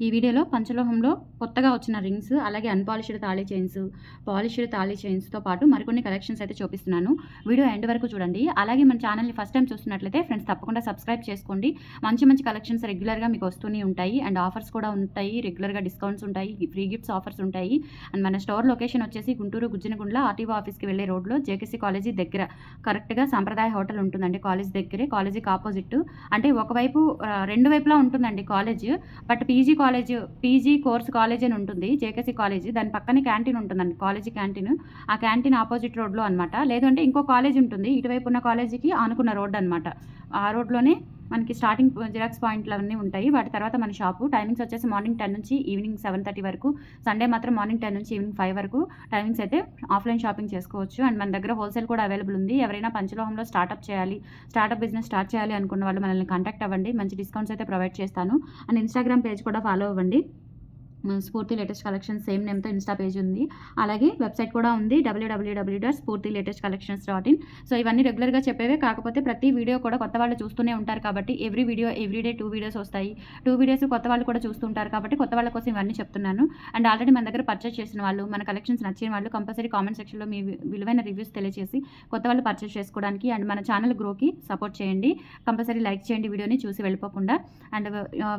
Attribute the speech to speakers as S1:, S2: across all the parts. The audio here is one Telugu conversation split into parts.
S1: ఈ వీడియోలో పంచలోహంలో కొత్తగా వచ్చిన రింగ్స్ అలాగే అన్పాలిష్డ్ తాళీ చైన్స్ పాలిష్డ్ తాళీ చైన్స్తో పాటు మరికొన్ని కలెక్షన్స్ అయితే చూపిస్తున్నాను. వీడియో ఎండ్ వరకు చూడండి. అలాగే మన ఛానల్ని ఫస్ట్ టైం చూస్తున్నట్లయితే ఫ్రెండ్స్ తప్పకుండా సబ్స్క్రైబ్ చేసుకోండి. మంచి మంచి కలెక్షన్స్ రెగ్యులర్గా మీకు వస్తూనే ఉంటాయి. అండ్ ఆఫర్స్ కూడా ఉంటాయి. రెగ్యులర్గా డిస్కౌంట్స్ ఉంటాయి. ఫ్రీ గిఫ్ట్స్ ఆఫర్స్ ఉంటాయి. అండ్ మన స్టోర్ లొకేషన్ వచ్చేసి గుంటూరు గుజ్జనగుండ్ల ఆర్టీఓ ఆఫీస్కి వెళ్ళే రోడ్లో జేకేసీ కాలేజీ దగ్గర. కరెక్ట్గా సాంప్రదాయ హోటల్ ఉంటుందండి కాలేజ్ దగ్గరే. కాలేజీకి ఆపోజిట్. అంటే ఒకవైపు రెండు వైపులా ఉంటుందండి college. But PG college PG course college అని ఉంటుంది జేకేసీ కాలేజ్. దాని పక్కనే క్యాంటీన్ ఉంటుందండి కాలేజీ క్యాంటీన్. ఆ క్యాంటీన్ ఆపోజిట్ రోడ్లో అనమాట లేదంటే ఇంకో కాలేజ్ ఉంటుంది ఇటువైపు ఉన్న కాలేజీకి ఆనుకున్న రోడ్ అనమాట ఆ రోడ్లోనే మనకి స్టార్టింగ్ జిరాక్స్ పాయింట్లు అవన్నీ ఉంటాయి. వాటి తర్వాత మన షాపు టైమింగ్స్ వచ్చేసి మార్నింగ్ టెన్ నుంచి ఈవినింగ్ సెవెన్ థర్టీ వరకు సండే మాత్రం మార్నింగ్ టెన్ నుంచి ఈవినింగ్ ఫైవ్ వరకు టైమింగ్స్ అయితే ఆఫ్లైన్ షాపింగ్ చేసుకోవచ్చు. అండ్ మన దగ్గర హోల్సేల్ కూడా అవైలబుల్ ఉంది. ఎవరైనా పంచలోహంలో స్టార్ట్అప్ చేయాలి స్టార్ట్అప్ బిజినెస్ స్టార్ట్ చేయాలి అనుకున్న వాళ్ళు మనల్ని కాంటాక్ట్ అవ్వండి. మంచి డిస్కౌంట్స్ అయితే ప్రొవైడ్ చేస్తాను. అండ్ ఇన్స్టాగ్రామ్ పేజ్ కూడా ఫాలో అవ్వండి. స్ఫూర్తి లేటెస్ట్ కలెక్షన్ సేమ్ నేమ్తో ఇన్స్టా పేజ్ ఉంది. అలాగే వెబ్సైట్ కూడా ఉంది W W W dot Spoorthi latest collections dot in so ఇవన్నీ రెగ్యులర్గా చెప్పేవే కాకపోతే ప్రతి వీడియో కూడా కొత్త వాళ్ళు చూస్తూనే ఉంటారు కాబట్టి every video every day two videos వస్తాయి. టూ వీడియోస్ కొత్త వాళ్ళు కూడా చూస్తుంటారు కాబట్టి కొత్త వాళ్ళ కోసం ఇవన్నీ చెప్తున్నాను. అండ్ ఆల్రెడీ మన దగ్గర పర్చేస్ చేసిన వాళ్ళు మన కలెక్షన్స్ నచ్చిన వాళ్ళు కంపల్సరీ కామెంట్ సెక్షన్లో మీ విలువైన రివ్యూస్ తెలియజేసి కొత్త వాళ్ళు పర్చేస్ చేసుకోవడానికి అండ్ మన ఛానల్ గ్రోకి సపోర్ట్ చేయండి. కంపల్సరీ లైక్ చేయండి వీడియోని చూసి వెళ్ళిపోకుండా. అండ్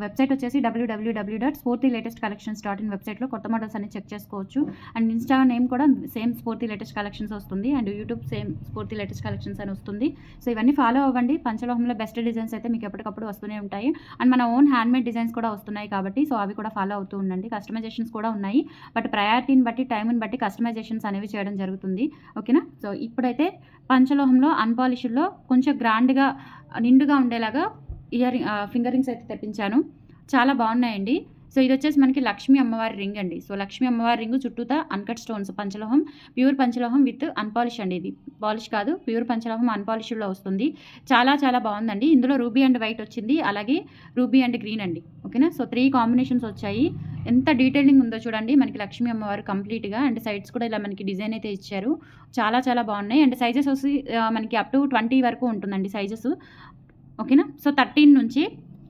S1: వెబ్సైట్ వచ్చేసి W W W dot Spoorthi latest collections dot in వెబ్సైట్లో కొత్త మోడల్స్ అన్ని చెక్ చేసుకోవచ్చు. అండ్ ఇన్స్టా నేమ్ కూడా సేమ్ స్ఫూర్తి లేటెస్ట్ కలెక్షన్స్ వస్తుంది. And YouTube same Spoorthi latest collections అని వస్తుంది. సో ఇవన్నీ ఫాలో అవ్వండి. పంచలోహంలో బెస్ట్ డిజైన్స్ అయితే మీకు ఎప్పటికప్పుడు వస్తూనే ఉంటాయి. అండ్ మన ఓన్ హ్యాండ్మేడ్ డిజైన్స్ కూడా వస్తున్నాయి కాబట్టి సో అవి కూడా ఫాలో అవుతూ ఉండండి. కస్టమైజేషన్స్ కూడా ఉన్నాయి. బట్ ప్రయారిటీని బట్టి టైంని బట్టి కస్టమైజేషన్స్ అనేవి చేయడం జరుగుతుంది. ఓకేనా? సో ఇప్పుడైతే పంచలోహంలో అన్పాలిష్డ్లో కొంచెం గ్రాండ్గా నిండుగా ఉండేలాగా ఇయర్ ఫింగరింగ్స్ అయితే తెప్పించాను. చాలా బాగున్నాయండి. సో ఇది వచ్చేసి మనకి లక్ష్మీ అమ్మవారి రింగ్ అండి. సో లక్ష్మీ అమ్మవారి రింగ్ చుట్టూతా అన్కట్ స్టోన్స్ పంచలోహం ప్యూర్ పంచలోహం విత్ అన్పాలిష్ అండి ఇది. పాలిష్ కాదు ప్యూర్ పంచలోహం అన్పాలిష్లో వస్తుంది. చాలా చాలా బాగుందండి. ఇందులో రూబీ అండ్ వైట్ వచ్చింది. అలాగే రూబీ అండ్ గ్రీన్ అండి. ఓకేనా సో త్రీ కాంబినేషన్స్ వచ్చాయి. ఎంత డీటెయిలింగ్ ఉందో చూడండి. మనకి లక్ష్మీ అమ్మవారు కంప్లీట్గా అండ్ సైడ్స్ కూడా ఇలా మనకి డిజైన్ అయితే ఇచ్చారు. చాలా చాలా బాగున్నాయి. అండ్ సైజెస్ వచ్చి మనకి అప్ టు ట్వంటీ వరకు ఉంటుందండి సైజెస్ ఓకేనా సో థర్టీన్ నుంచి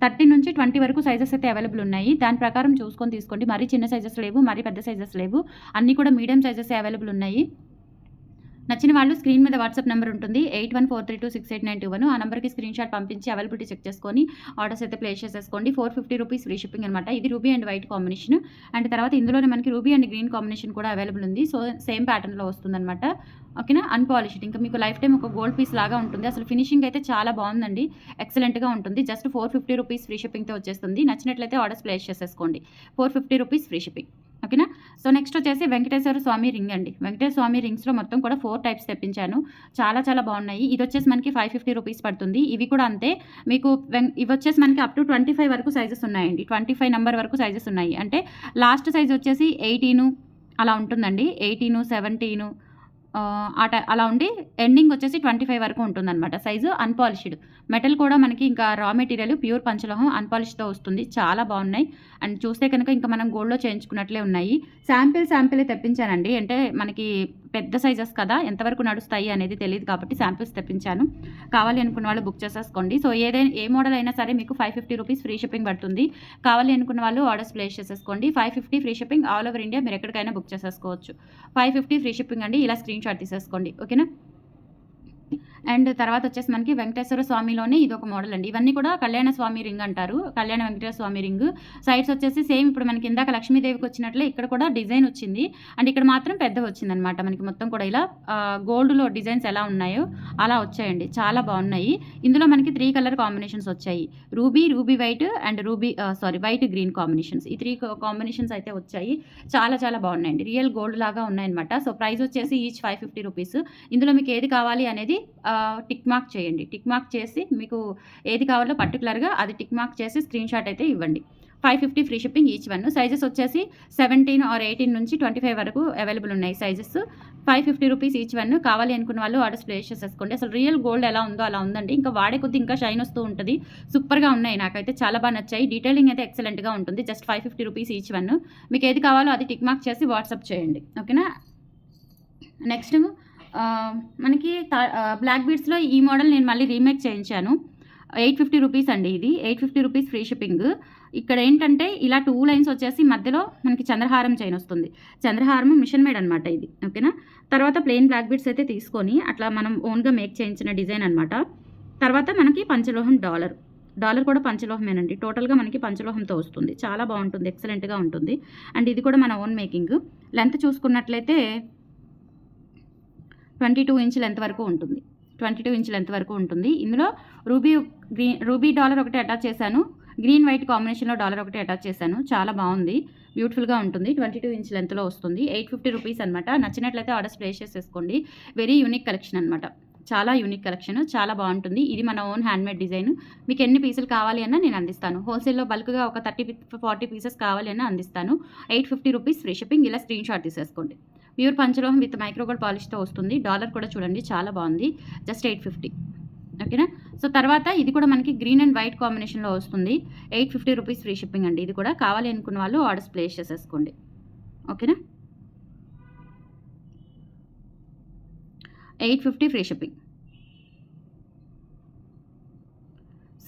S1: థర్టీ నుంచి ట్వంటీ వరకు సైజెస్ అయితే అవైలబుల్ ఉన్నాయి. దాని ప్రకారం చూసుకొని తీసుకోండి. మరీ చిన్న సైజెస్ లేవు మరీ పెద్ద సైజెస్ లేవు. అన్నీ కూడా మీడియం సైజెస్ అవైలబుల్ ఉన్నాయి. నచ్చిన వాళ్ళు స్క్రీన్ మీద వాట్సాప్ నెంబర్ ఉంటుంది. Eight one four three two six eight nine two one. ఆ నెంబర్కి స్క్రీన్ షాట్ పంపించి అవైలబిలిటీ చెక్ చేసుకొని ఆర్డర్స్ అయితే ప్లేస్ చేసేసుకోండి. Four fifty rupees free shipping అనమాట ఇది ruby and white combination. And తర్వాత ఇందులోనే మనకి రూబీ అండ్ గ్రీన్ కాంబినేషన్ కూడా అవైలబుల్ ఉంది. సో సేమ్ ప్యాటర్న్లో వస్తుందన్నమాట. ఓకేనా? అన్పాలిష్డ్. ఇంకా మీకు లైఫ్ టైం ఒక గోల్డ్ పీస్ లాగా ఉంటుంది. అసలు ఫినిషింగ్ అయితే చాలా బాగుందండి. ఎక్సలెంట్గా ఉంటుంది. Just four fifty rupees free షిప్పింగ్తో వచ్చేస్తుంది. నచ్చినట్లయితే ఆర్డర్స్ ప్లేస్ చేసేసుకోండి. Four fifty rupees free shipping. ఓకేనా? సో నెక్స్ట్ వచ్చేసి వెంకటేశ్వర స్వామి రింగ్ అండి. వెంకటేశ్వర స్వామి రింగ్స్లో మొత్తం కూడా ఫోర్ టైప్స్ తెప్పించాను. చాలా చాలా బాగున్నాయి. ఇది వచ్చేసి మనకి ఫైవ్ ఫిఫ్టీ రూపీస్ పడుతుంది. ఇవి కూడా అంతే. మీకు ఇవి వచ్చేసి మనకి అప్ టు ట్వంటీ ఫైవ్ వరకు సైజెస్ ఉన్నాయండి. ట్వంటీ ఫైవ్ నెంబర్ వరకు సైజెస్ ఉన్నాయి. అంటే లాస్ట్ సైజ్ వచ్చేసి ఎయిటీను అలా ఉంటుందండి. ఎయిటీను సెవెంటీను ఆ టై అలా ఉండి ఎండింగ్ వచ్చేసి ట్వంటీ ఫైవ్ వరకు ఉంటుందన్నమాట. Size unpolished. మెటల్ కూడా మనకి ఇంకా రా మెటీరియల్ ప్యూర్ పంచలోహం అన్పాలిష్తో వస్తుంది. చాలా బాగున్నాయి. అండ్ చూస్తే కనుక ఇంకా మనం గోల్డ్లో చేయించుకున్నట్లే ఉన్నాయి. శాంపిల్ శాంపిల్ తెప్పించానండి. అంటే మనకి పెద్ద సైజెస్ కదా ఎంతవరకు నడుస్తాయి అనేది తెలియదు కాబట్టి శాంపిల్స్ తెప్పించాను. కావాలి అనుకున్న వాళ్ళు బుక్ చేసేసుకోండి. సో ఏదైనా ఏ మోడల్ అయినా సరే మీకు five fifty rupees free shipping పడుతుంది. కావాలి అనుకున్న వాళ్ళు ఆర్డర్స్ ప్లేస్ చేసేసుకోండి. Five fifty free shipping all over India మీరు ఎక్కడికైనా బుక్ చేసేసుకోవచ్చు. ఫైవ్ ఫిఫ్టీ ఫ్రీ షిప్పింగ్ అండి. ఇలా స్క్రీన్ షాట్ తీసేసుకోండి. ఓకేనా? అండ్ తర్వాత వచ్చేసి మనకి వెంకటేశ్వర స్వామిలోనే ఇది ఒక మోడల్ అండి. ఇవన్నీ కూడా కళ్యాణ స్వామి రింగ్ అంటారు. కళ్యాణ వెంకటేశ్వర స్వామి రింగ్. సైడ్స్ వచ్చేసి సేమ్ ఇప్పుడు మనకి ఇందాక లక్ష్మీదేవికి వచ్చినట్లే ఇక్కడ కూడా డిజైన్ వచ్చింది. అండ్ ఇక్కడ మాత్రం పెద్ద వచ్చింది అనమాట మనకి మొత్తం కూడా ఇలా గోల్డ్లో డిజైన్స్ ఎలా ఉన్నాయో అలా వచ్చాయండి. చాలా బాగున్నాయి. ఇందులో మనకి త్రీ కలర్ కాంబినేషన్స్ వచ్చాయి. Ruby ruby white and ruby sorry white green combinations ఈ త్రీ కాంబినేషన్స్ అయితే వచ్చాయి. చాలా చాలా బాగున్నాయండి. రియల్ గోల్డ్ లాగా ఉన్నాయన్నమాట. సో ప్రైస్ వచ్చేసి ఈచ్ ఫైవ్ ఫిఫ్టీ రూపీస్ ఇందులో మీకు ఏది కావాలి అనేది టిక్ మార్క్ చేయండి. టిక్ మార్క్ చేసి మీకు ఏది కావాలో పర్టికులర్గా అది టిక్ మార్క్ చేసి స్క్రీన్ షాట్ అయితే ఇవ్వండి. Five fifty free shipping each one. Sizes వచ్చేసి సెవెంటీన్ ఆర్ ఎయిటీన్ నుంచి ట్వంటీ ఫైవ్ వరకు అవైలబుల్ ఉన్నాయి sizes. Five fifty rupees each one. కావాలి అనుకున్న వాళ్ళు ఆర్డర్స్ ప్లేస్ చేసేసుకోండి అసలు రియల్ గోల్డ్ ఎలా ఉందో అలా ఉందండి. ఇంకా వాడే కొద్ది ఇంకా షైన్ వస్తూ ఉంటుంది. సూపర్గా ఉన్నాయి. నాకైతే చాలా బాగా నచ్చాయి. డీటెయిలింగ్ అయితే ఎక్సలెంట్గా ఉంటుంది. Just five fifty rupees each one. మీకు ఏది కావాలో అది టిక్ మార్క్ చేసి వాట్సాప్ చేయండి. ఓకేనా? నెక్స్ట్ మనకి బ్లాక్ బీడ్స్లో ఈ మోడల్ నేను మళ్ళీ రీమేక్ చేయించాను. ఎయిట్ ఫిఫ్టీ రూపీస్ అండి ఇది. Eight fifty rupees free shipping. ఇక్కడ ఏంటంటే ఇలా టూ లైన్స్ వచ్చేసి మధ్యలో మనకి చంద్రహారం చైన్ వస్తుంది. చంద్రహారం మిషన్ మేడ్ అనమాట ఇది. ఓకేనా? తర్వాత ప్లెయిన్ బ్లాక్ బీడ్స్ అయితే తీసుకొని అట్లా మనం ఓన్గా మేక్ చేయించిన డిజైన్ అనమాట తర్వాత మనకి పంచలోహం డాలర్. డాలర్ కూడా పంచలోహమేనండి. టోటల్గా మనకి పంచలోహంతో వస్తుంది. చాలా బాగుంటుంది. ఎక్సలెంట్గా ఉంటుంది. అండ్ ఇది కూడా మన ఓన్ మేకింగ్. లెంత్ చూసుకున్నట్లయితే ట్వంటీ టూ ఇంచ్ లెంత్ వరకు ఉంటుంది. ట్వంటీ టూ ఇంచ్ లెంత్ వరకు ఉంటుంది. ఇందులో రూబీ గ్రీన్ రూబీ డాలర్ ఒకటి అటాచ్ చేశాను. గ్రీన్ వైట్ కాంబినేషన్లో డాలర్ ఒకటి అటాచ్ చేశాను. చాలా బాగుంది. బ్యూటిఫుల్గా ఉంటుంది. ట్వంటీ టూ ఇంచ్ లెంత్లో వస్తుంది. ఎయిట్ ఫిఫ్టీ రూపీస్ అనమాట నచ్చినట్లయితే ఆర్డర్స్ ప్లేస్ చేసేసుకోండి వెరీ యూనిక్ కలెక్షన్ అనమాట చాలా యూనిక్ కలెక్షన్. చాలా బాగుంటుంది. ఇది మన ఓన్ హ్యాండ్మేడ్ డిజైన్. మీకు ఎన్ని పీసులు కావాలి అన్నా నేను అందిస్తాను. హోల్సేల్లో బల్క్గా ఒక థర్టీ ఫార్టీ పీసెస్ కావాలి అన్నా అందిస్తాను. Eight fifty rupees free shipping. ఇలా స్క్రీన్ షాట్ తీసేసుకోండి. ప్యూర్ పంచలోహం విత్ మైక్రోగోల్డ్ పాలిష్తో వస్తుంది. డాలర్ కూడా చూడండి చాలా బాగుంది. Just eight fifty. ఓకేనా? సో తర్వాత ఇది కూడా మనకి గ్రీన్ అండ్ వైట్ కాంబినేషన్లో వస్తుంది. Eight fifty rupees free shipping అండి. ఇది కూడా కావాలి అనుకున్న వాళ్ళు ఆర్డర్స్ ప్లేస్ చేసేసుకోండి. ఓకేనా? Eight fifty free shipping.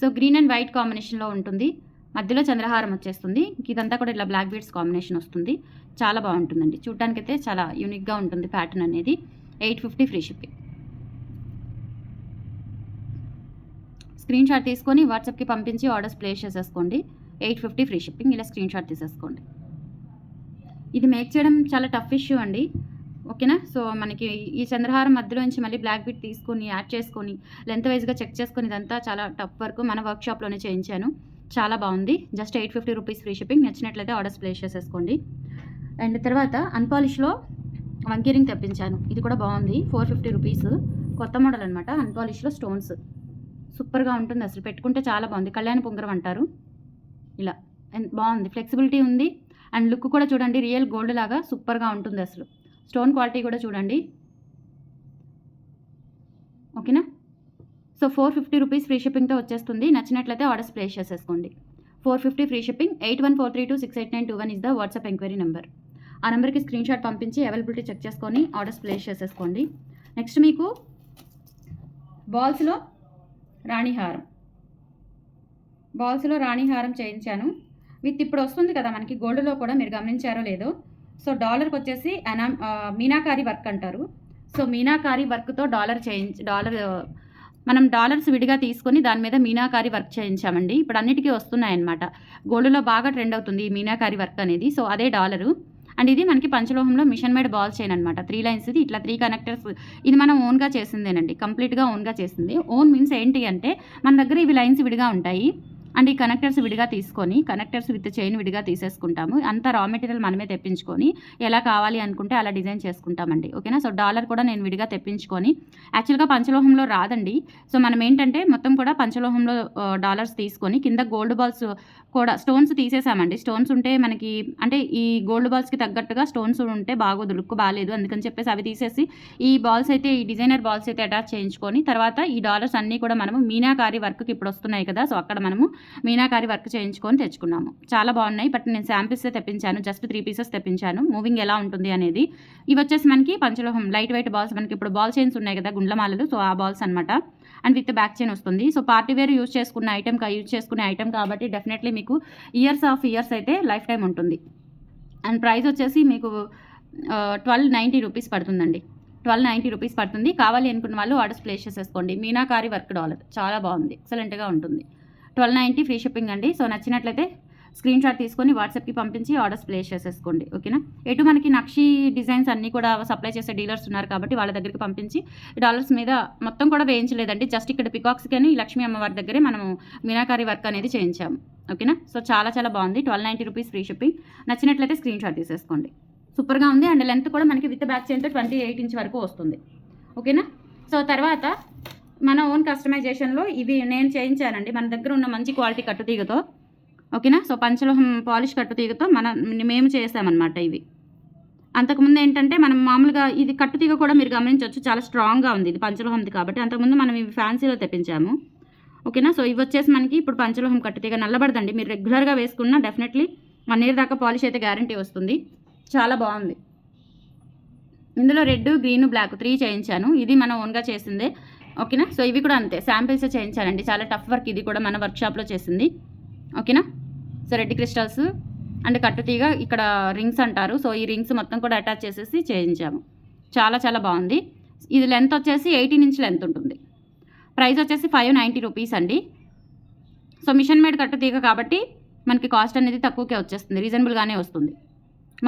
S1: So green and white కాంబినేషన్లో ఉంటుంది. మధ్యలో చంద్రహారం వచ్చేస్తుంది. ఇదంతా కూడా ఇట్లా బ్లాక్ బీడ్స్ కాంబినేషన్ వస్తుంది. చాలా బాగుంటుందండి. చూడ్డానికైతే చాలా యూనిక్గా ఉంటుంది ప్యాటర్న్ అనేది. Eight fifty free shipping screen shot తీసుకొని వాట్సాప్కి పంపించి ఆర్డర్స్ ప్లేస్ చేసేసుకోండి. ఎయిట్ ఫిఫ్టీ ఫ్రీ షిప్పింగ్ ఇలా స్క్రీన్ షాట్ తీసేసుకోండి. ఇది మేక్ చేయడం చాలా టఫ్ ఇష్యూ అండి. ఓకేనా సో మనకి ఈ చంద్రహారం మధ్యలో నుంచి మళ్ళీ బ్లాక్ బీట్ తీసుకొని యాడ్ చేసుకొని లెంత్ వైజ్గా చెక్ చేసుకొని ఇదంతా చాలా టఫ్ వరకు మన వర్క్షాప్లోనే చేయించాను. చాలా బాగుంది. Just eight fifty rupees free shipping. నచ్చినట్లయితే ఆర్డర్స్ ప్లేస్ చేసేసుకోండి. అండ్ తర్వాత అన్పాలిష్లో వంకీరింగ్ తెప్పించాను. ఇది కూడా బాగుంది. Four fifty rupees. కొత్త మోడల్ అనమాట అన్పాలిష్లో స్టోన్స్. సూపర్గా ఉంటుంది అసలు. పెట్టుకుంటే చాలా బాగుంది. కళ్యాణ పొంగరం అంటారు. ఇలా. అండ్ బాగుంది. ఫ్లెక్సిబిలిటీ ఉంది. అండ్ లుక్ కూడా చూడండి. రియల్ గోల్డ్ లాగా సూపర్గా ఉంటుంది అసలు. స్టోన్ క్వాలిటీ కూడా చూడండి. ఓకేనా? So four fifty rupees free షిప్పింగ్తో వచ్చేస్తుంది. నచ్చినట్లయితే ఆర్డర్స్ ప్లేస్ చేసేసుకోండి. Four fifty free shipping eight one four three two six eight nine two one is the WhatsApp enquiry number. ఆ నెంబర్కి స్క్రీన్ షాట్ పంపించి అవైలబిలిటీ చెక్ చేసుకొని ఆర్డర్స్ ప్లేస్ చేసేసుకోండి. నెక్స్ట్ మీకు బాల్స్లో రాణిహారం బాల్స్లో రాణిహారం చేయించాను. విత్ ఇప్పుడు వస్తుంది కదా మనకి గోల్డ్లో కూడా మీరు గమనించారో లేదో. సో డాలర్కి వచ్చేసి అనా మీనాకారి వర్క్ అంటారు. సో మీనాకారి వర్క్తో డాలర్ చేయించి డాలర్ మనం డాలర్స్ విడిగా తీసుకొని దాని మీద మీనాకారి వర్క్ చేయించామండి. ఇప్పుడు అన్నిటికీ వస్తున్నాయన్నమాట. గోల్డ్లో బాగా ట్రెండ్ అవుతుంది ఈ మీనాకారి వర్క్ అనేది. సో అదే డాలరు. అండ్ ఇది మనకి పంచలోహంలో మిషన్ మేడ్ బాల్ చైన్ అనమాట త్రీ లైన్స్ ఇది. ఇట్లా త్రీ కనెక్టర్స్. ఇది మనం ఓన్గా చేసిందేనండి. కంప్లీట్గా ఓన్గా చేసింది. ఓన్ మీన్స్ ఏంటి అంటే మన దగ్గర ఇవి లైన్స్ విడిగా ఉంటాయి. అండ్ ఈ కనెక్టర్స్ విడిగా తీసుకొని కనెక్టర్స్ విత్ చైన్ విడిగా తీసేసుకుంటాము. అంత రా మెటీరియల్ మనమే తెప్పించుకొని ఎలా కావాలి అనుకుంటే అలా డిజైన్ చేసుకుంటామండి. ఓకేనా? సో డాలర్ కూడా నేను విడిగా తెప్పించుకొని యాక్చువల్గా పంచలోహంలో రాదండి. సో మనం ఏంటంటే మొత్తం కూడా పంచలోహంలో డాలర్స్ తీసుకొని కింద గోల్డ్ బాల్స్ కూడా స్టోన్స్ తీసేసామండి. స్టోన్స్ ఉంటే మనకి అంటే ఈ గోల్డ్ బాల్స్కి తగ్గట్టుగా స్టోన్స్ ఉంటే బాగోదు లుక్ బాగాలేదు అందుకని చెప్పేసి అవి తీసేసి ఈ బాల్స్ అయితే ఈ డిజైనర్ బాల్స్ అయితే అటాచ్ చేయించుకొని తర్వాత ఈ డాలర్స్ అన్నీ కూడా మనము మీనాకారి వర్క్కి ఇప్పుడు వస్తున్నాయి కదా సో అక్కడ మనము మీనాకారి వర్క్ చేయించుకొని తెచ్చుకున్నాము. చాలా బాగున్నాయి బట్ నేను శాంపిల్స్ తెప్పించాను జస్ట్ త్రీ పీసెస్ తెప్పించాను. మూవింగ్ ఎలా ఉంటుంది అనేది. ఇవి వచ్చేసి మనకి పంచలోహం లైట్ వెయిట్ బాల్స్ మనకి ఇప్పుడు బాల్ చైన్స్ ఉన్నాయి కదా గుండ్లమాలలు సో ఆ బాల్స్ అనమాట అండ్ విత్ బ్యాక్ చైన్ వస్తుంది. సో పార్టీ వేర్ యూజ్ చేసుకున్న ఐటెం యూజ్ చేసుకునే ఐటెం కాబట్టి డెఫినెట్లీ మీకు ఇయర్స్ ఆఫ్ ఇయర్స్ అయితే లైఫ్ టైం ఉంటుంది. అండ్ ప్రైస్ వచ్చేసి మీకు ట్వెల్వ్ నైంటీ రూపీస్ పడుతుందండి. ట్వెల్వ్ నైంటీ రూపీస్ పడుతుంది. కావాలి అనుకున్న వాళ్ళు ఆర్డర్స్ ప్లేస్ చేసేసుకోండి. మీనాకారి వర్క్ డాలర్ చాలా బాగుంది. ఎక్సలెంట్గా ఉంటుంది. ట్వెల్వ్ నైంటీ ఫ్రీ షిప్పింగ్ అండి. సో నచ్చినట్లయితే స్క్రీన్ షాట్ తీసుకొని వాట్సాప్కి పంపించి ఆర్డర్స్ ప్లేస్ చేసేసుకోండి ఓకేనా? ఎటు మనకి నక్షి డిజైన్స్ అన్నీ కూడా సప్లై చేసే డీలర్స్ ఉన్నారు కాబట్టి వాళ్ళ దగ్గరికి పంపించి డాలర్స్ మీద మొత్తం కూడా వేయించలేదండి. జస్ట్ ఇక్కడ పికాక్స్ కానీ లక్ష్మీ అమ్మవారి దగ్గరే మనము మీనాకారి వర్క్ అనేది చేయించాము ఓకేనా? సో చాలా చాలా బాగుంది. Twelve ninety rupees free shipping. నచ్చినట్లయితే స్క్రీన్ షాట్ తీసేసుకోండి. సూపర్గా ఉంది. అండ్ లెంత్ కూడా మనకి విత్ బ్యాక్ చేయంతో ట్వంటీ ఎయిట్ ఇంచ్ వరకు వస్తుంది ఓకేనా? సో తర్వాత మన ఓన్ కస్టమైజేషన్లో ఇవి నేను చేయించానండి. మన దగ్గర ఉన్న మంచి క్వాలిటీ కట్టుతీగతో ఓకేనా? సో పంచలోహం పాలిష్ కట్టుతీగతో మన మేము చేసామన్నమాట ఇవి. అంతకుముందు ఏంటంటే మనం మామూలుగా ఇది కట్టుతీగ కూడా మీరు గమనించవచ్చు చాలా స్ట్రాంగ్గా ఉంది ఇది పంచలోహంది కాబట్టి. అంతకుముందు మనం ఇవి ఫ్యాన్సీలో తెప్పించాము. ఓకేనా? సో ఇవి వచ్చేసి మనకి ఇప్పుడు పంచలోహం కట్టుతీగ నల్లబడదండి మీరు రెగ్యులర్గా వేసుకున్నా డెఫినెట్లీ వన్ ఇయర్ దాకా పాలిష్ అయితే గ్యారంటీ వస్తుంది. చాలా బాగుంది. ఇందులో రెడ్ గ్రీన్ బ్లాక్ త్రీ చేయించాను. ఇది మనం ఓన్గా చేసిందే. ఓకేనా? సో ఇవి కూడా అంతే. శాంపిల్స్ చేయించానండి. చాలా టఫ్ వర్క్ ఇది కూడా మన వర్క్షాప్లో చేసింది. ఓకేనా? సో రెడ్ క్రిస్టల్స్ అండ్ కట్టుతీగ ఇక్కడ రింగ్స్ అంటారు. సో ఈ రింగ్స్ మొత్తం కూడా అటాచ్ చేసేసి చేయించాము. చాలా చాలా బాగుంది. ఇది లెంత్ వచ్చేసి ఎయిటీన్ ఇంచ్ లెంత్ ఉంటుంది. ప్రైస్ వచ్చేసి ఫైవ్ నైంటీ రూపీస్ అండి. సో మిషన్ మేడ్ కట్టుతీగ కాబట్టి మనకి కాస్ట్ అనేది తక్కువకే వచ్చేస్తుంది. రీజనబుల్గానే వస్తుంది.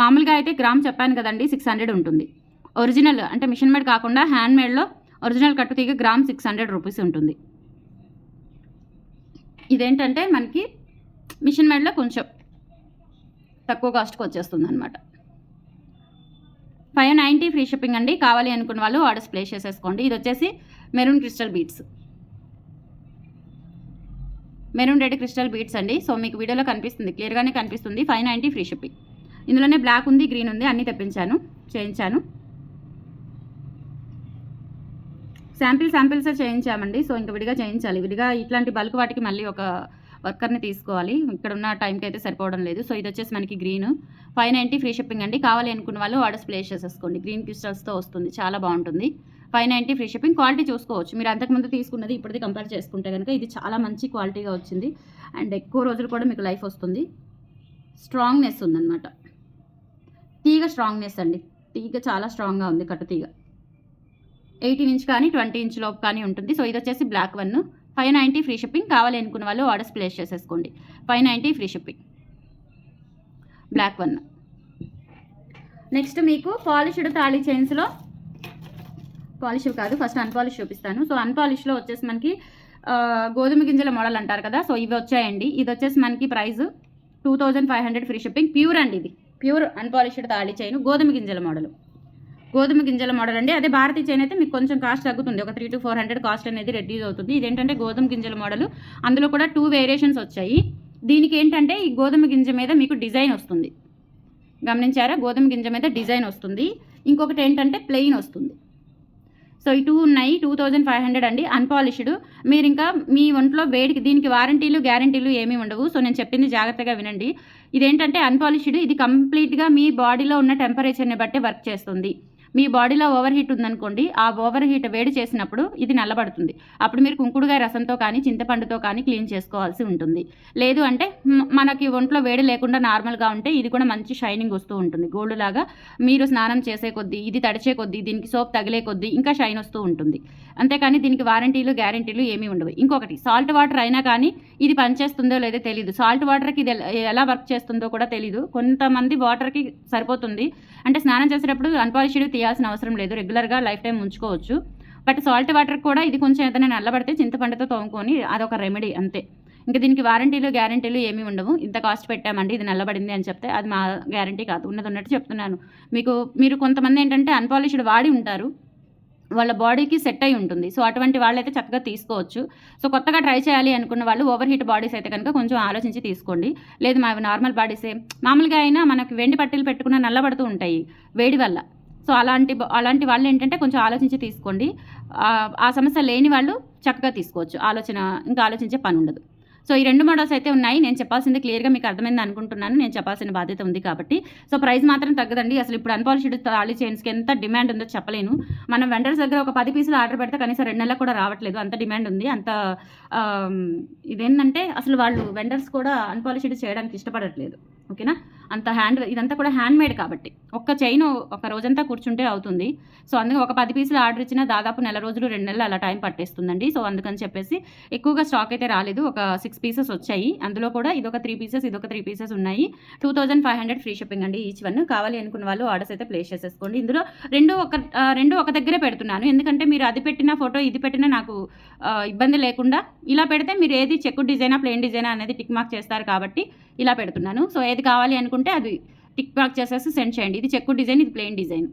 S1: మామూలుగా అయితే గ్రామ్ చెప్పాను కదండి సిక్స్ హండ్రెడ్ ఉంటుంది. ఒరిజినల్ అంటే మిషన్ మేడ్ కాకుండా హ్యాండ్ మేడ్లో ఒరిజినల్ కట్టుతీగ గ్రామ్ సిక్స్ హండ్రెడ్ రూపీస్ ఉంటుంది. ఇదేంటంటే మనకి మిషన్ మేడ్లో కొంచెం తక్కువ కాస్ట్కి వచ్చేస్తుంది అనమాట ఫైవ్ నైంటీ ఫ్రీ షిప్పింగ్ అండి. కావాలి అనుకున్న వాళ్ళు ఆర్డర్స్ ప్లేస్ చేసేసుకోండి. ఇది వచ్చేసి maroon crystal beads. Maroon red crystal beads అండి. సో మీకు వీడియోలో కనిపిస్తుంది. క్లియర్గానే కనిపిస్తుంది. Five ninety free shipping. ఇందులోనే బ్లాక్ ఉంది గ్రీన్ ఉంది అన్నీ తెప్పించాను చేయించాను. శాంపిల్ శాంపిల్సే చేయించామండి. సో ఇంకా విడిగా చేయించాలి. విడిగా ఇట్లాంటి బల్క్ వాటికి మళ్ళీ ఒక వర్కర్ని తీసుకోవాలి. ఇక్కడ ఉన్న టైంకి అయితే సరిపోవడం లేదు. సో ఇది వచ్చేసి మనకి green. Five ninety free shipping అండి. కావాలి అనుకున్న వాళ్ళు ఆర్డర్స్ ప్లేస్ చేసేసుకోండి. గ్రీన్ క్రిస్టల్స్తో వస్తుంది. చాలా బాగుంటుంది. Five ninety free shipping. Quality చూసుకోవచ్చు. మీరు అంతకుముందు తీసుకున్నది ఇప్పటిది కంపేర్ చేసుకుంటే కనుక ఇది చాలా మంచి క్వాలిటీగా వచ్చింది. అండ్ ఎక్కువ రోజులు కూడా మీకు లైఫ్ వస్తుంది. స్ట్రాంగ్నెస్ ఉందన్నమాట. తీగ స్ట్రాంగ్నెస్ అండి. తీగ చాలా స్ట్రాంగ్గా ఉంది. కట్టు తీగ. ఎయిటీన్ ఇంచ్ కానీ ట్వంటీ ఇంచ్ లోపు కానీ ఉంటుంది. సో ఇది వచ్చేసి black one. Five ninety free shipping కావాలి అనుకున్న వాళ్ళు ఆర్డర్స్ ప్లేస్ చేసేసుకోండి. Five ninety free shipping. Black one next మీకు పాలిష్డ్ తాళీ చైన్స్లో పాలిష్ కాదు ఫస్ట్ అన్పాలిష్ చూపిస్తాను. సో అన్పాలిష్లో వచ్చేసి మనకి గోధుమ గింజల మోడల్ అంటారు కదా సో ఇవి వచ్చాయండి. ఇది వచ్చేసి మనకి price two thousand five hundred free shipping. Pure అండి ఇది. ప్యూర్ అన్పాలిష్డ్ తాళీ చైన్ గోధుమ గింజల మోడల్ గోధుమ గింజల మోడల్ అండి. అదే భారతీయ చైన్ అయితే మీకు కొంచెం కాస్ట్ తగ్గుతుంది. ఒక three to four hundred cost అనేది రెడ్యూస్ అవుతుంది. ఇదేంటంటే గోధుమ గింజల మోడల్ అందులో కూడా టూ వేరియేషన్స్ వచ్చాయి. దీనికి ఏంటంటే ఈ గోధుమ గింజ మీద మీకు డిజైన్ వస్తుంది. గమనించారా? గోధుమ గింజ మీద డిజైన్ వస్తుంది. ఇంకొకటి ఏంటంటే ప్లెయిన్ వస్తుంది. సో ఈ టూ ఉన్నాయి. టూ థౌజండ్ ఫైవ్ హండ్రెడ్ అండి. అన్పాలిష్డ్ మీరు ఇంకా మీ ఒంట్లో వేడికి దీనికి వారంటీలు గ్యారంటీలు ఏమీ ఉండవు. సో నేను చెప్పింది జాగ్రత్తగా వినండి. ఇదేంటంటే అన్పాలిష్డ్ ఇది కంప్లీట్గా మీ బాడీలో ఉన్న టెంపరేచర్ని బట్టి వర్క్ చేస్తుంది. మీ బాడీలో ఓవర్ హీట్ ఉందనుకోండి ఆ ఓవర్ హీట్ వేడి చేసినప్పుడు ఇది నల్లబడుతుంది. అప్పుడు మీరు కుంకుడుగాయ రసంతో కానీ చింతపండుతో కానీ క్లీన్ చేసుకోవాల్సి ఉంటుంది. లేదు అంటే మనకి ఒంట్లో వేడి లేకుండా నార్మల్గా ఉంటే ఇది కూడా మంచి షైనింగ్ వస్తూ ఉంటుంది. గోల్డ్ లాగా మీరు స్నానం చేసే కొద్దీ ఇది తడిచే కొద్దీ దీనికి సోప్ తగిలే కొద్దీ ఇంకా షైన్ వస్తూ ఉంటుంది. అంతేకాని దీనికి వారంటీలు గ్యారంటీలు ఏమీ ఉండవు. ఇంకొకటి సాల్ట్ వాటర్ అయినా కానీ ఇది పనిచేస్తుందో లేదో తెలియదు సాల్ట్ వాటర్కి ఇది ఎలా- వర్క్ చేస్తుందో కూడా తెలియదు కొంతమంది వాటర్కి సరిపోతుంది. అంటే స్నానం చేసేటప్పుడు అన్పాలిష్డ్ తీయాల్సిన అవసరం లేదు. రెగ్యులర్గా లైఫ్ టైం ఉంచుకోవచ్చు. బట్ సాల్ట్ వాటర్ కూడా ఇది కొంచెం ఏదైనా నల్లబడితే చింతపండుతో తోముకొని అదొక రెమెడీ అంతే. ఇంకా దీనికి వారంటీలు గ్యారంటీలు ఏమీ ఉండవు. ఇంత కాస్ట్ పెట్టామండి ఇది నల్లబడింది అని చెప్తే అది మా గ్యారంటీ కాదు. ఉన్నది ఉన్నట్టు చెప్తున్నాను. మీకు మీరు కొంతమంది ఏంటంటే అన్పాలిష్డ్ వాడి ఉంటారు. వాళ్ళ బాడీకి సెట్ అయి ఉంటుంది. సో అటువంటి వాళ్ళైతే చక్కగా తీసుకోవచ్చు. సో కొత్తగా ట్రై చేయాలి అనుకున్న వాళ్ళు ఓవర్ హీట్ బాడీస్ అయితే కనుక కొంచెం ఆలోచించి తీసుకోండి. లేదు మా నార్మల్ బాడీసే మామూలుగా అయినా మనకి వెండి పట్టీలు పెట్టుకున్న నల్లబడుతూ ఉంటాయి వేడి వల్ల. సో అలాంటి అలాంటి వాళ్ళు ఏంటంటే కొంచెం ఆలోచించి తీసుకోండి. ఆ సమస్య లేని వాళ్ళు చక్కగా తీసుకోవచ్చు. ఆలోచన ఇంకా ఆలోచించే పని ఉండదు. సో ఈ రెండు మోడల్స్ అయితే ఉన్నాయి. నేను చెప్పాల్సింది క్లియర్గా మీకు అర్థమైంది అనుకుంటున్నాను. నేను చెప్పాల్సిన బాధ్యత ఉంది కాబట్టి. సో ప్రైస్ మాత్రం తగ్గదండి. అసలు ఇప్పుడు అన్పాలిష్డ్ తాళీ చైన్స్కి ఎంత డిమాండ్ ఉందో చెప్పలేను. మనం వెండర్స్ దగ్గర ఒక పది పీసులు ఆర్డర్ పెడితే కనీసం రెండు నెలలు కూడా రావట్లేదు. అంత డిమాండ్ ఉంది. అంత ఇదేంటంటే అసలు వాళ్ళు వెండర్స్ కూడా అన్పాలిష్డ్ చేయడానికి ఇష్టపడట్లేదు. ఓకేనా? అంత హ్యాండ్ ఇదంతా కూడా హ్యాండ్ మేడ్ కాబట్టి. ఒక్క చైన్ ఒక రోజంతా కూర్చుంటే అవుతుంది. సో అందుకే ఒక పది పీసులు ఆర్డర్ ఇచ్చినా దాదాపు నెల రోజులు రెండు నెలలు అలా టైం పట్టేస్తుందండి. సో అందుకని చెప్పేసి ఎక్కువగా స్టాక్ అయితే రాలేదు. ఒక సిక్స్ పీసెస్ వచ్చాయి. అందులో కూడా ఇదొక త్రీ పీసెస్ ఇదొక త్రీ పీసెస్ ఉన్నాయి. Two thousand five hundred free shipping అండి ఈచ్ వన్ కావాలి అనుకున్న వాళ్ళు ఆర్డర్స్ అయితే ప్లేస్ చేసేసుకోండి. ఇందులో రెండు ఒక రెండు ఒక దగ్గరే పెడుతున్నాను. ఎందుకంటే మీరు అది పెట్టిన ఫోటో ఇది పెట్టినా నాకు ఇబ్బంది లేకుండా ఇలా పెడితే మీరు ఏది చెక్కు డిజైనా ప్లెయిన్ డిజైనా అనేది టిక్ మార్క్ చేస్తారు కాబట్టి ఇలా పెడుతున్నాను. సో ఏది కావాలి అనుకుంటే అది టిక్ మార్క్ చేసేసి సెండ్ చేయండి. ఇది చెక్కు డిజైన్ ఇది plain design.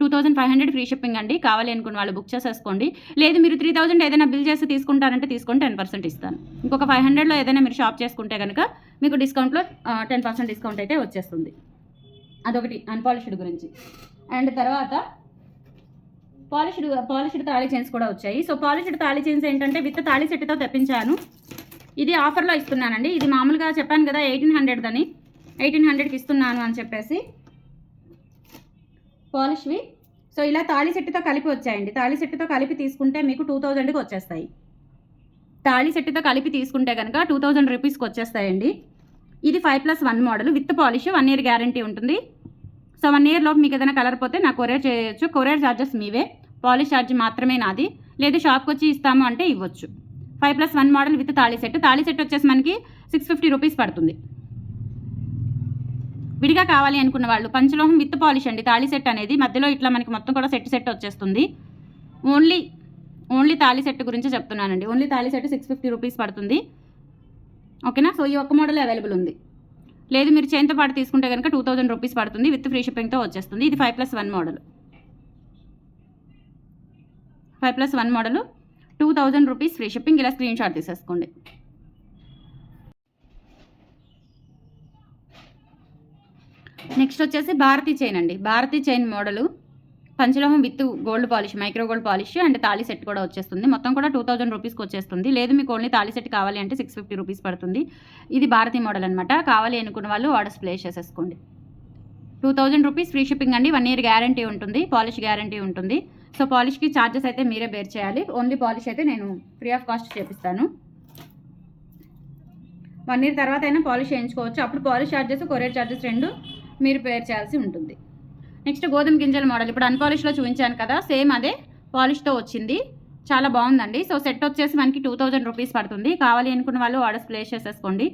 S1: Two thousand five hundred free shipping అండి. కావాలి అనుకున్న వాళ్ళు బుక్ చేసేసుకోండి. లేదు మీరు త్రీ థౌసండ్ ఏదైనా బిల్ చేసి తీసుకుంటారంటే తీసుకొని టెన్ పర్సెంట్ ఇస్తాను. ఇంకొక ఫైవ్ హండ్రెడ్లో ఏదైనా మీరు షాప్ చేసుకుంటే కనుక మీకు డిస్కౌంట్లో టెన్ పర్సెంట్ డిస్కౌంట్ అయితే వచ్చేస్తుంది. అదొకటి అన్పాలిష్డ్ గురించి. అండ్ తర్వాత పాలిష్డ్ పాలిష్డ్ తాళీ చైన్స్ కూడా వచ్చాయి. సో పాలిష్డ్ తాళీ చైన్స్ ఏంటంటే విత్ తాళీ సెట్తో తెప్పించాను. ఇది ఆఫర్లో ఇస్తున్నానండి. ఇది మామూలుగా చెప్పాను కదా ఎయిటీన్ హండ్రెడ్ అని ఎయిటీన్ హండ్రెడ్కి ఇస్తున్నాను అని చెప్పేసి. పాలిష్వి సో ఇలా తాళి సెట్టుతో కలిపి వచ్చాయండి. తాళి సెట్టుతో కలిపి తీసుకుంటే మీకు టూ థౌజండ్కి వచ్చేస్తాయి. తాళి సెట్టుతో కలిపి తీసుకుంటే కనుక టూ థౌజండ్ రూపీస్కి వచ్చేస్తాయండి. ఇది five plus one model with polish one year guarantee ఉంటుంది. సో వన్ ఇయర్ లోపు మీకు ఏదైనా కలర్ పోతే నాకు కొరియర్ చేయొచ్చు. కొరియర్ ఛార్జెస్ మీవే. పాలిష్ ఛార్జ్ మాత్రమే నాది. లేదు షాప్కి వచ్చి ఇస్తాము అంటే ఇవ్వచ్చు. Five plus one model with తాళి సెట్ తాళి సెట్ వచ్చేసి మనకి సిక్స్ ఫిఫ్టీ రూపీస్ పడుతుంది. విడిగా కావాలి అనుకున్న వాళ్ళు పంచలోహం విత్ పాలిష్ అండి తాళి సెట్ అనేది మధ్యలో ఇట్లా మనకి మొత్తం కూడా సెట్ సెట్ వచ్చేస్తుంది. ఓన్లీ ఓన్లీ తాళి సెట్ గురించి చెప్తున్నానండి. ఓన్లీ తాళి సెట్ సిక్స్ ఫిఫ్టీ రూపీస్ పడుతుంది. ఓకేనా? సో ఈ ఒక్క మోడల్ అవైలబుల్ ఉంది. లేదు మీరు చైన్తో పాటు తీసుకుంటే కనుక టూ థౌజండ్ రూపీస్ పడుతుంది విత్ ఫ్రీ షిప్పింగ్తో వచ్చేస్తుంది. ఇది five plus one model five plus one model two thousand rupees free shipping ఇలా స్క్రీన్ షాట్ తీసేసుకోండి. నెక్స్ట్ వచ్చేసి భారతీ చైన్ అండి. Bharati chain model. పంచలోహం with gold polish micro gold polish and తాళి సెట్ కూడా వచ్చేస్తుంది. మొత్తం కూడా టూ థౌజండ్ రూపీస్కి వచ్చేస్తుంది. లేదు మీకు ఓన్లీ తాళి సెట్ కావాలి అంటే సిక్స్ ఫిఫ్టీ రూపీస్ పడుతుంది. ఇది భారతీ మోడల్ అనమాట కావాలి అనుకున్న వాళ్ళు ఆర్డర్స్ ప్లేస్ చేసేసుకోండి. Two thousand rupees free shipping అండి. వన్ ఇయర్ గ్యారంటీ ఉంటుంది. పాలిష్ గ్యారంటీ ఉంటుంది. సో పాలిష్కి ఛార్జెస్ అయితే మీరే బేర్ చేయాలి. ఓన్లీ పాలిష్ అయితే నేను ఫ్రీ ఆఫ్ కాస్ట్ చేపిస్తాను. వన్ ఇయర్ తర్వాత అయినా పాలిష్ చేయించుకోవచ్చు. అప్పుడు పాలిష్ ఛార్జెస్ కొరియర్ ఛార్జెస్ రెండు మీరు పేర్ చేయాల్సి ఉంటుంది. నెక్స్ట్ గోధుమ గింజల మోడల్ ఇప్పుడు అన్పాలిష్లో చూపించాను కదా సేమ్ అదే పాలిష్తో వచ్చింది. చాలా బాగుందండి. సో సెట్ వచ్చేసి మనకి టూ థౌజండ్ రూపీస్ పడుతుంది. కావాలి అనుకున్న వాళ్ళు ఆర్డర్స్ ప్లేస్ చేసేసుకోండి.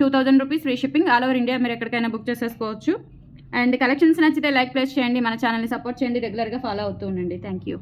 S1: Two thousand rupees free shipping all over India మీరు ఎక్కడికైనా బుక్ చేసేసుకోవచ్చు. అండ్ కలెక్షన్స్ నచ్చితే లైక్ ప్లేస్ చేయండి. మన ఛానల్ని సపోర్ట్ చేయండి. రెగ్యులర్గా ఫాలో అవుతూ ఉండండి. Thank you